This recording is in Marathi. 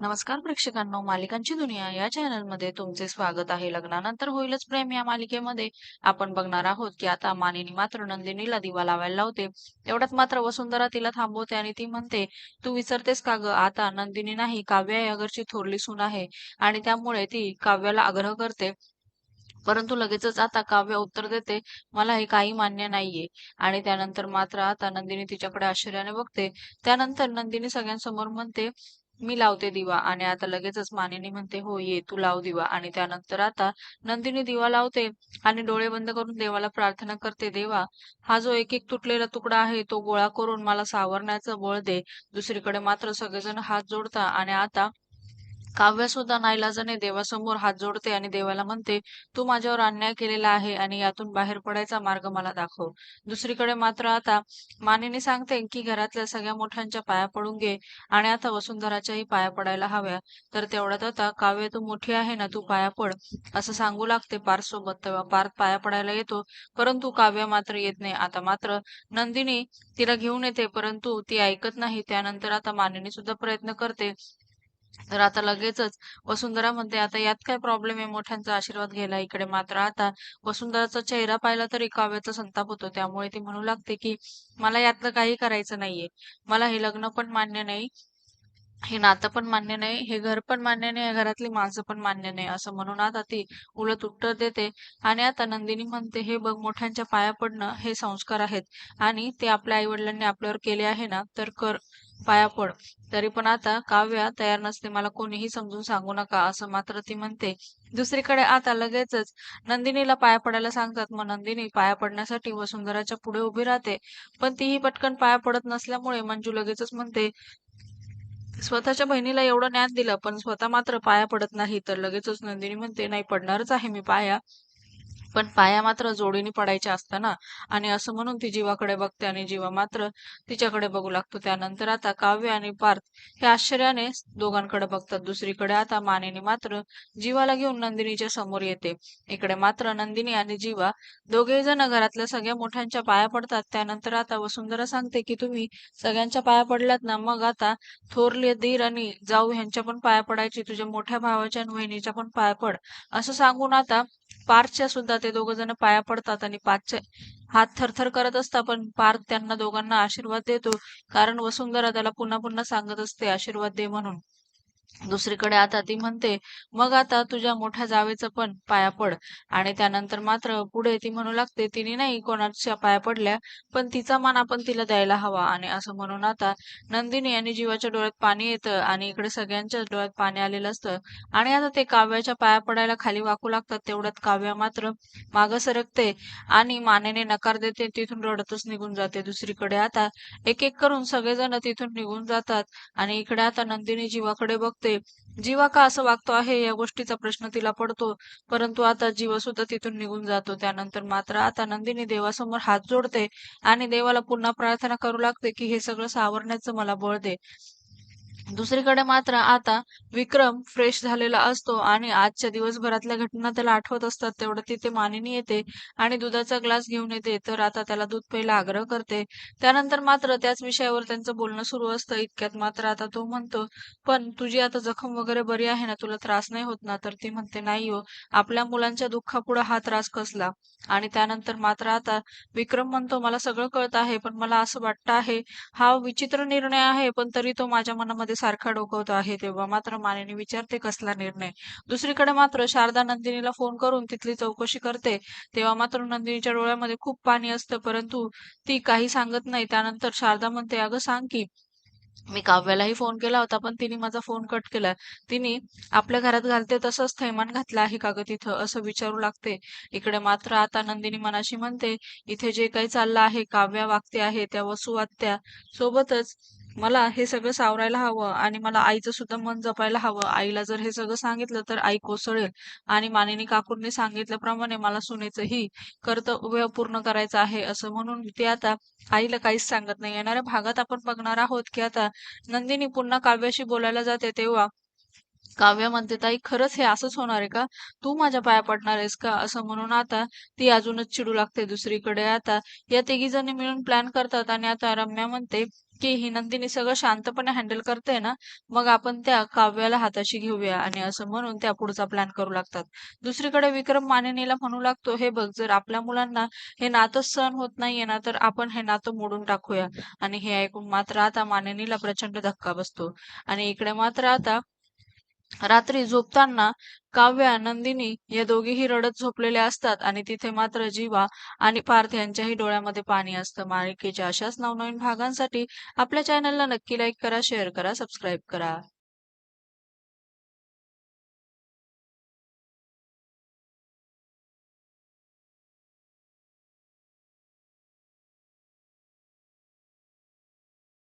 नमस्कार प्रेक्षकांनो मालिकांची दुनिया या चॅनलमध्ये तुमचे स्वागत आहे. लग्नानंतर होईलच प्रेम या मालिकेमध्ये. आपण बघणार आहोत की आता मानिनी मात्र नंदिनीला दिवा लावायला लावते. तेवढ्यात मात्र वसुंधरा तिला थांबवते आणि ती म्हणते तू विसरतेस का ग? आता नंदिनी नाही काव्या या घरची थोरली सून आहे आणि त्यामुळे ती काव्याला आग्रह करते. परंतु लगेचच आता काव्य उत्तर देते मला हे काही मान्य नाहीये. आणि त्यानंतर मात्र आता नंदिनी तिच्याकडे आश्चर्याने बघते. त्यानंतर नंदिनी सगळ्यांसमोर म्हणते मी लावते दिवा आणि आता लगेचच मानिनी म्हणते हो ये तू लाव दिवा. आणि त्यानंतर आता नंदिनी दिवा लावते आणि डोळे बंद करून देवाला प्रार्थना करते देवा हा जो एक एक तुटलेला तुकडा आहे तो गोळा करून मला सावरण्याचं बळ दे. दुसरीकडे मात्र सगळेजण हात जोडता आणि आता काव्य सुद्धा नाईलाजाने देवासमोर हात जोडते आणि देवाला म्हणते तू माझ्यावर अन्याय केलेला आहे आणि यातून बाहेर पडायचा मार्ग मला दाखव. दुसरीकडे मात्र आता मानेने सांगते की घरातल्या सगळ्या मोठ्यांच्या पाया पडून घे आणि आता वसुंधराच्याही पाया पडायला हव्या. तर तेवढ्यात आता काव्य तू मोठी आहे ना तू पाया पड. असं सांगू लागते पार्थ सोबत तेव्हा पार्थ पाया पडायला येतो. परंतु काव्य मात्र येत नाही. आता मात्र नंदिनी तिला घेऊन येते परंतु ती ऐकत नाही. त्यानंतर आता मानेने सुद्धा प्रयत्न करते तर आता लगेचच वसुंधरा म्हणते आता यात काय प्रॉब्लेम आहे? मोठ्यांचा आशीर्वाद घ्यायला इकडे मात्र आता वसुंधराचा चेहरा पाहिला तर काव्याचा संताप होतो. त्यामुळे ती म्हणू लागते की मला यातलं काही करायचं नाहीये. मला हे लग्न पण मान्य नाही हे नातं पण मान्य नाही हे घर पण मान्य नाही घरातली माणसं पण मान्य नाही. असं म्हणून आता ती उलट उत्तर देते. आणि आता नंदिनी म्हणते हे बघ मोठ्यांच्या पाया पडणं हे संस्कार आहेत. आणि ते आपल्या आई वडिलांनी आपल्यावर केले आहे ना तर कर. पाया पड तरी पण आता काव्या तयार नसते मला कोणीही समजून सांगू नका असं मात्र ती म्हणते. दुसरीकडे आता लगेचच नंदिनीला पाया पडायला सांगतात मग नंदिनी पाया पडण्यासाठी वसुंधराच्या पुढे उभी राहते. पण तीही पटकन पाया पडत नसल्यामुळे मंजू लगेचच म्हणते स्वतःच्या बहिणीला एवढं ज्ञान दिलं पण स्वतः मात्र पाया पडत नाही. तर लगेचच नंदिनी म्हणते नाही पडणारच आहे मी पाया. पण पाया मात्र जोडीने पडायच्या असताना आणि असं म्हणून ती जीवाकडे बघते आणि जीवा मात्र तिच्याकडे बघू लागतो. त्यानंतर आता काव्य आणि पार्थ हे आश्चर्याने दोघांकडे बघतात. दुसरीकडे आता मानेने मात्र जीवाला घेऊन नंदिनीच्या समोर येते. इकडे मात्र नंदिनी आणि जीवा दोघेही जण घरातल्या सगळ्या मोठ्यांच्या पाया पडतात. त्यानंतर आता वसुंधरा सांगते की तुम्ही सगळ्यांच्या पाया पडल्यात ना मग आता थोरले दीर आणि जाऊ ह्यांच्या पण पाया पडायची. तुझ्या मोठ्या भावाच्या आणि बहिणीच्या पण पाया पड. असं सांगून आता पार्थच्या सुद्धा ते दोघ जण पाया पडतात आणि पार्थचे हात थरथर करत असतात पण पार्थ त्यांना दोघांना आशीर्वाद देतो. कारण वसुंधरा त्याला पुन्हा पुन्हा सांगत असते आशीर्वाद दे म्हणून. दुसरीकडे आता ती म्हणते मग आता तुझ्या मोठ्या जावेचं पण पाया पड. आणि त्यानंतर मात्र पुढे ती म्हणू लागते तिने नाही कोणाच्या पाया पडल्या पण तिचा मान आपण तिला द्यायला हवा. आणि असं म्हणून आता नंदिनी आणि जीवाच्या डोळ्यात पाणी येतं आणि इकडे सगळ्यांच्या डोळ्यात पाणी आलेलं असतं. आणि आता ते काव्याच्या पाया पडायला खाली वाकू लागतात तेवढ्यात काव्य मात्र मागं सरकते आणि मानेने नकार देते तिथून रडतच निघून जाते. दुसरीकडे आता एक एक करून सगळेजण तिथून निघून जातात आणि इकडे आता नंदिनी जीवाकडे बघ बघते जीवा का असं वागतो आहे या गोष्टीचा प्रश्न तिला पडतो. परंतु आता जीवा सुद्धा तिथून निघून जातो. त्यानंतर मात्र आता नंदिनी देवासमोर हात जोडते आणि देवाला पुन्हा प्रार्थना करू लागते की हे सगळं सावरण्याचं मला बळ दे. दुसरीकडे मात्र आता विक्रम फ्रेश झालेला असतो आणि आजच्या दिवसभरातल्या घटना त्याला आठवत असतात. तेवढं तिथे मानिनी येते आणि दुधाचा ग्लास घेऊन येते. तर आता त्याला दूध प्यायला आग्रह करते. त्यानंतर मात्र त्याच विषयावर त्यांचं बोलणं सुरू असतं. इतक्यात मात्र आता तो म्हणतो पण तुझी आता जखम वगैरे बरी आहे ना? तुला त्रास नाही होत ना? तर ती म्हणते नाही हो. आपल्या मुलांच्या दुःखापुढे हा त्रास कसला? आणि त्यानंतर मात्र आता विक्रम म्हणतो मला सगळं कळत आहे पण मला असं वाटतं आहे हा विचित्र निर्णय आहे पण तरी तो माझ्या मनामध्ये सारखा डोकवतो आहे तेव्हा मात्र मानेनी विचारते कसला निर्णय. दुसरीकडे मात्र शारदा नंदिनीला फोन करून तिथली चौकशी करते. तेव्हा मात्र नंदिनीच्या डोळ्यामध्ये खूप पाणी असतं परंतु ती काही सांगत नाही. त्यानंतर शारदा म्हणते अगं सांग की मी काव्यालाही फोन केला होता पण तिने माझा फोन कट केला. तिने आपल्या घरात घालते तसंच थैमान घातलं आहे का ग तिथं? असं विचारू लागते. इकडे मात्र आता नंदिनी मनाशी म्हणते इथे जे काही चाललं आहे काव्या वागते आहे त्या वसुवात्या सोबतच मला हे सगळं सावरायला हवं आणि मला आईचं सुद्धा मन जपायला हवं. आईला जर हे सगळं सांगितलं तर आई कोसळेल आणि मानिनी काकूंनी सांगितल्याप्रमाणे मला सुनेचंही कर्तव्य पूर्ण करायचं आहे असं म्हणून ती आता आईला काहीच सांगत नाही. येणाऱ्या भागात आपण बघणार आहोत की आता नंदिनी पुन्हा काव्याशी बोलायला जाते तेव्हा काव्य म्हणते ताई खरंच हे असंच होणार आहे का? तू माझ्या पाया पडणार आहेस का? असं म्हणून आता ती अजूनच चिडू लागते दुसरीकडे. आता या तिघी जणी मिळून प्लॅन करतात आणि आता रम्या म्हणते की ही नंदिनी सगळं शांतपणे हँडल करते ना, मग आपण त्या काव्याला हाताशी घेऊया आणि असं म्हणून त्या पुढचा प्लॅन करू लागतात. दुसरीकडे विक्रम मानिनीला म्हणू लागतो, "हे बघ, जर आपल्या मुलांना हे नातं सहन होत नाहीये ना, तर आपण हे नातं मोडून टाकूया." आणि हे ऐकून मात्र आता मानिनीला प्रचंड धक्का बसतो आणि इकडे मात्र आता रात्री झोपताना काव्या, नंदिनी या दोघीही रडत झोपलेल्या असतात आणि तिथे मात्र जीवा आणि पार्थ यांच्याही डोळ्यामध्ये पाणी असतं. मालिकेच्या अशाच नवनवीन भागांसाठी आपल्या चॅनलला नक्की लाईक करा, शेअर करा, सबस्क्राईब करा.